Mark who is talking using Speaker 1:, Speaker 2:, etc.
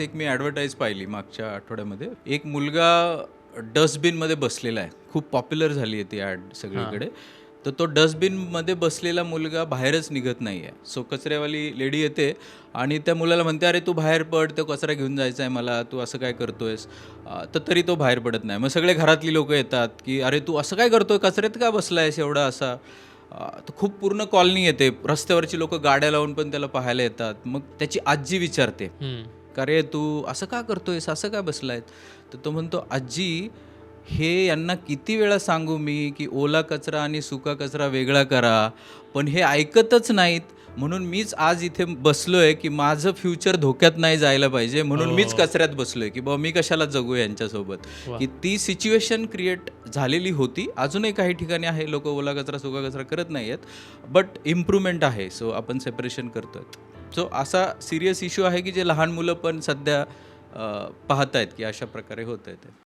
Speaker 1: एक मी ॲडव्हर्टाईज पाहिली मागच्या आठवड्यामध्ये. एक मुलगा डस्टबिनमध्ये बसलेला आहे. खूप पॉप्युलर झाली आहे ती ॲड सगळीकडे. तर तो डस्टबिनमध्ये बसलेला मुलगा बाहेरच निघत नाही आहे सो कचऱ्यावाली लेडी येते आणि त्या मुलाला म्हणते अरे तू बाहेर पड तो कचरा घेऊन जायचा आहे मला. तू असं काय करतोयस? तर तरी तो बाहेर पडत नाही. मग सगळे घरातली लोक येतात की अरे तू असं काय करतोय? कचऱ्यात का बसलायस एवढा असा? तर खूप पूर्ण कॉलनी येते. रस्त्यावरची लोक गाड्या लावून पण त्याला पाहायला येतात. मग त्याची आजी विचारते. का रे तू असं का करतोयस? असं का बसलाय तर तो म्हणतो आजी हे यांना किती वेळा सांगू मी की ओला कचरा आणि सुका कचरा वेगळा करा पण हे ऐकतच नाहीत. म्हणून मीच आज इथे बसलोय की माझं फ्युचर धोक्यात नाही जायला पाहिजे. म्हणून मीच कचऱ्यात बसलोय की बाबा मी कशाला जगू यांच्यासोबत? की ती सिच्युएशन क्रिएट झालेली होती. अजूनही काही ठिकाणी आहे. लोक ओला कचरा सुका कचरा करत नाही आहेत बट इम्प्रूव्हमेंट आहे. सो आपण सेपरेशन करतोय सो असा सिरियस इश्यू आहे की जे लहान मुलं पण सध्या पाहत आहेत की अशा प्रकारे होत आहे ते.